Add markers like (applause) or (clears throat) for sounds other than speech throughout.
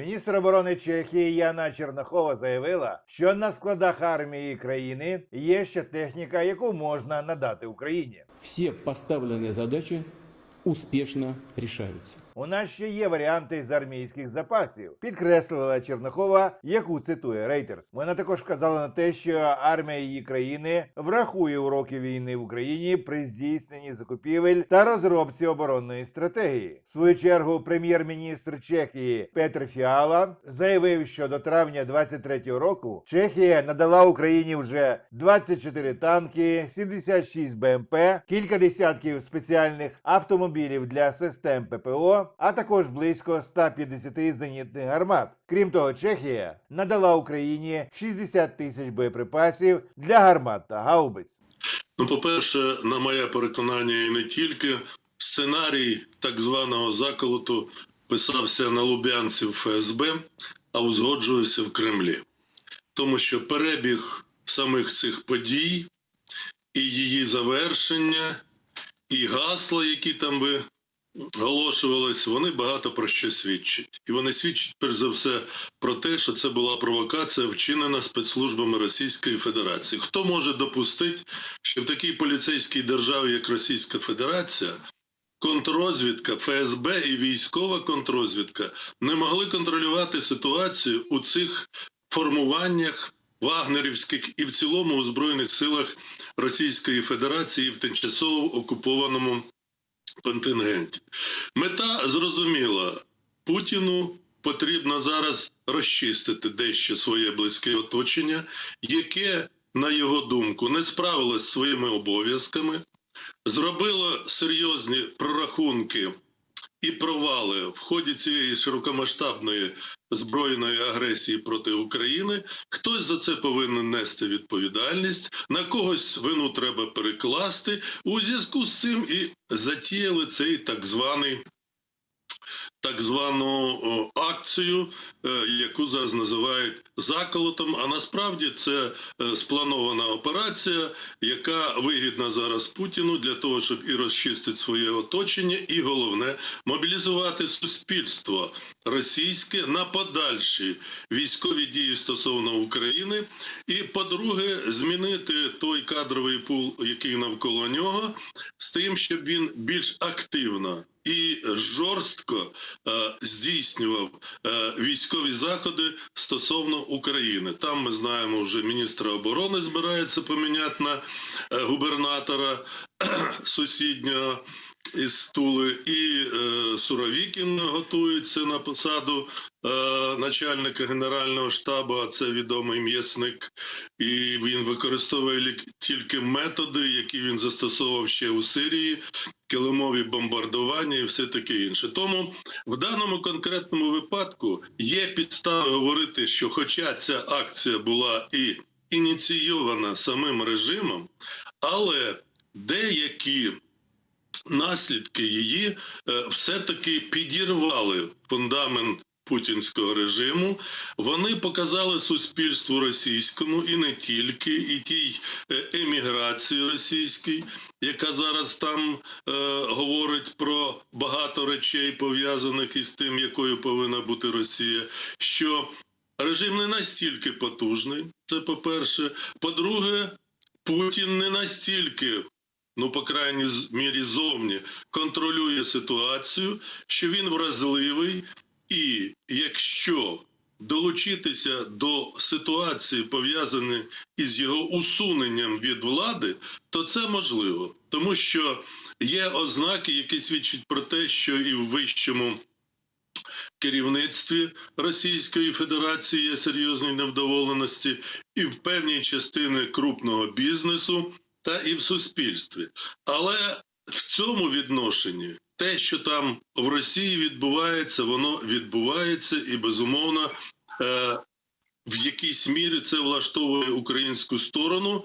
Міністр оборони Чехії Яна Чернохова заявила, що на складах армії країни є ще техніка, яку можна надати Україні. Всі поставлені задачі успішно решаются. У нас ще є варіанти з армійських запасів, підкреслила Чернохова, яку цитує Рейтерс. Вона також вказала на те, що армія її країни врахує уроки війни в Україні при здійсненні закупівель та розробці оборонної стратегії. В свою чергу, прем'єр-міністр Чехії Петр Фіала заявив, що до травня 23-го року Чехія надала Україні вже 24 танки, 76 БМП, кілька десятків спеціальних автомобілів для систем ППО, а також близько 150 зенітних гармат. Крім того, Чехія надала Україні 60 тисяч боєприпасів для гармат та гаубиць. Ну, по-перше, на моє переконання, і не тільки сценарій так званого заколоту писався на Лубянців ФСБ, а узгоджувався в Кремлі. Тому що перебіг самих цих подій і її завершення, і гасла, які там би оголошувались, вони багато про що свідчать. І вони свідчать перш за все про те, що це була провокація, вчинена спецслужбами Російської Федерації. Хто може допустити, що в такій поліцейській державі, як Російська Федерація, контррозвідка, ФСБ і військова контррозвідка не могли контролювати ситуацію у цих формуваннях вагнерівських і в цілому у збройних силах Російської Федерації в тимчасово окупованому контингенті. Мета зрозуміла Путіну. Потрібно зараз розчистити дещо своє близьке оточення, яке, на його думку, не справилось зі своїми обов'язками, зробило серйозні прорахунки і провали в ході цієї широкомасштабної збройної агресії проти України. Хтось за це повинен нести відповідальність, на когось вину треба перекласти. У зв'язку з цим і затіяли цей так званий. Так звану акцію, е, яку зараз називають заколотом. А насправді це е, спланована операція, яка вигідна зараз Путіну для того, щоб і розчистити своє оточення, і головне мобілізувати суспільство російське на подальші військові дії стосовно України. І, по-друге, змінити той кадровий пул, який навколо нього, з тим, щоб він більш активно і жорстко е, здійснював е, військові заходи стосовно України. Там ми знаємо, вже міністра оборони збирається поміняти на е, губернатора (clears throat) сусіднього із Тули, і е, Суровікін готується на посаду е, начальника генерального штабу. А це відомий м'ясник, і він використовує тільки методи, які він застосовував ще у Сирії, килимові бомбардування і все таке інше. Тому в даному конкретному випадку є підстави говорити, що, хоча ця акція була і ініційована самим режимом, але деякі наслідки її е, все-таки підірвали фундамент путінського режиму. Вони показали суспільству російському і не тільки, і тій е, еміграції російській, яка зараз там е, говорить про багато речей пов'язаних із тим, якою повинна бути Росія. що Режим не настільки потужний, це по-перше. По-друге, Путін не настільки ну, по крайній мірі зовні, контролює ситуацію, що він вразливий, і якщо долучитися до ситуації, пов'язаної із його усуненням від влади, то це можливо, тому що є ознаки, які свідчать про те, що і в вищому. Керівництві Російської Федерації є серйозні невдоволеності, і в певній частини крупного бізнесу та і в суспільстві. Але в цьому відношенні те, що там в Росії відбувається, воно відбувається і безумовно. Е- в якійсь мірі це влаштовує українську сторону,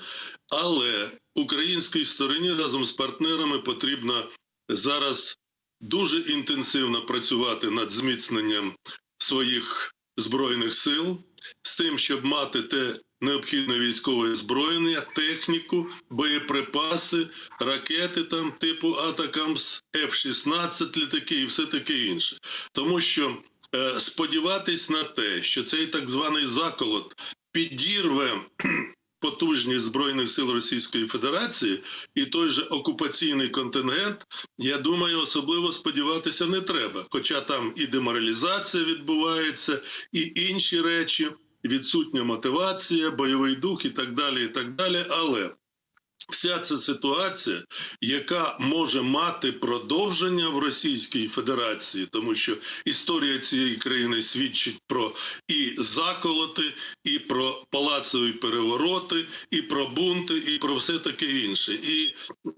але українській стороні разом з партнерами потрібно зараз дуже інтенсивно працювати над зміцненням своїх збройних сил, з тим, щоб мати те необхідне військове озброєння, техніку, боєприпаси, ракети там типу Атакамс, F-16 літаки і все таке інше. Тому що е, сподіватись на те, що цей так званий заколот підірве (clears throat) потужність збройних сил Російської Федерації і той же окупаційний контингент, я думаю, особливо сподіватися не треба. Хоча там і деморалізація відбувається, і інші речі, відсутня мотивація, бойовий дух і так далі. І так далі. Але вся ця ситуація, яка може мати продовження в Російській Федерації, тому що історія цієї країни свідчить про і заколоти, і про палацові перевороти, і про бунти, і про все таке інше. І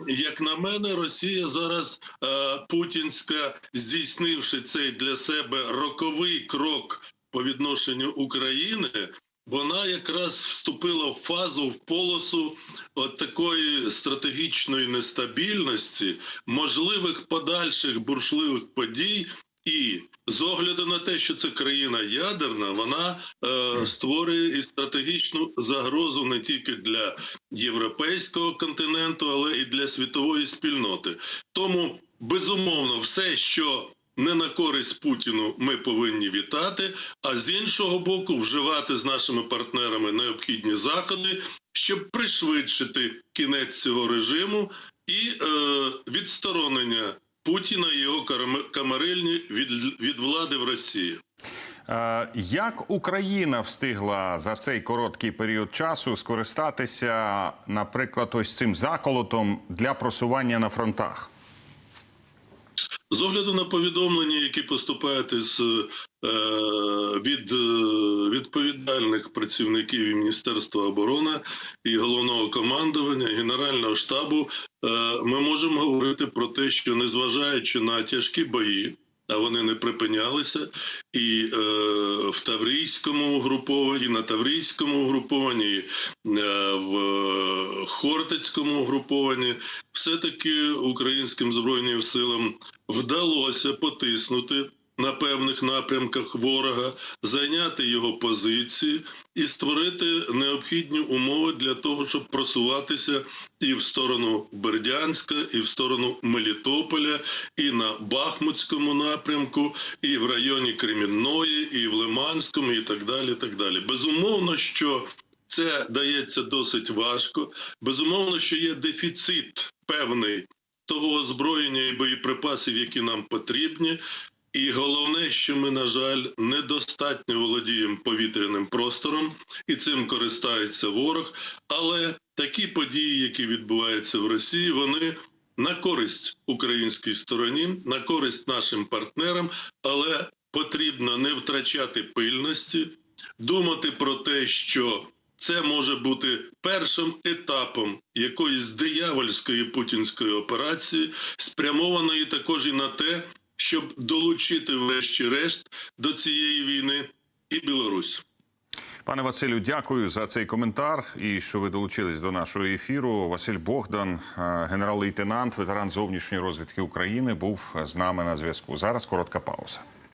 як на мене, Росія зараз е, путінська, здійснивши цей для себе роковий крок по відношенню України. Вона якраз вступила в фазу в полосу от такої стратегічної нестабільності, можливих подальших буршливих подій, і з огляду на те, що це країна ядерна, вона е, створює і стратегічну загрозу не тільки для європейського континенту, але і для світової спільноти. Тому безумовно, все, що не на користь Путіну ми повинні вітати, а з іншого боку, вживати з нашими партнерами необхідні заходи, щоб пришвидшити кінець цього режиму і е, відсторонення Путіна і його камарильні від, від влади в Росії. Е, Як Україна встигла за цей короткий період часу скористатися, наприклад, ось цим заколотом для просування на фронтах? З огляду на повідомлення, які поступають із е, від е, відповідальних працівників і Міністерства оборони і головного командування, Генерального штабу, е, ми можемо говорити про те, що незважаючи на тяжкі бої. А вони не припинялися. І е, в Таврійському угрупованні, на Таврійському угрупованні, е, в Хортицькому угрупованні, все-таки українським збройним силам вдалося потиснути на певних напрямках ворога, зайняти його позиції і створити необхідні умови для того, щоб просуватися і в сторону Бердянська, і в сторону Мелітополя, і на Бахмутському напрямку, і в районі Кремінної, і в Лиманському, і так далі. так далі. Безумовно, що це дається досить важко. Безумовно, що є дефіцит певний того озброєння і боєприпасів, які нам потрібні. І головне, що ми, на жаль, недостатньо володіємо повітряним простором, і цим користається ворог. Але такі події, які відбуваються в Росії, вони на користь українській стороні, на користь нашим партнерам, але потрібно не втрачати пильності, думати про те, що це може бути першим етапом якоїсь диявольської путінської операції, спрямованої також і на те, щоб долучити врешті-решт до цієї війни і Білорусь. Пане Василю, дякую за цей коментар і що ви долучились до нашого ефіру. Василь Богдан, е, генерал-лейтенант, ветеран зовнішньої розвідки України, був з нами на зв'язку. Зараз коротка пауза.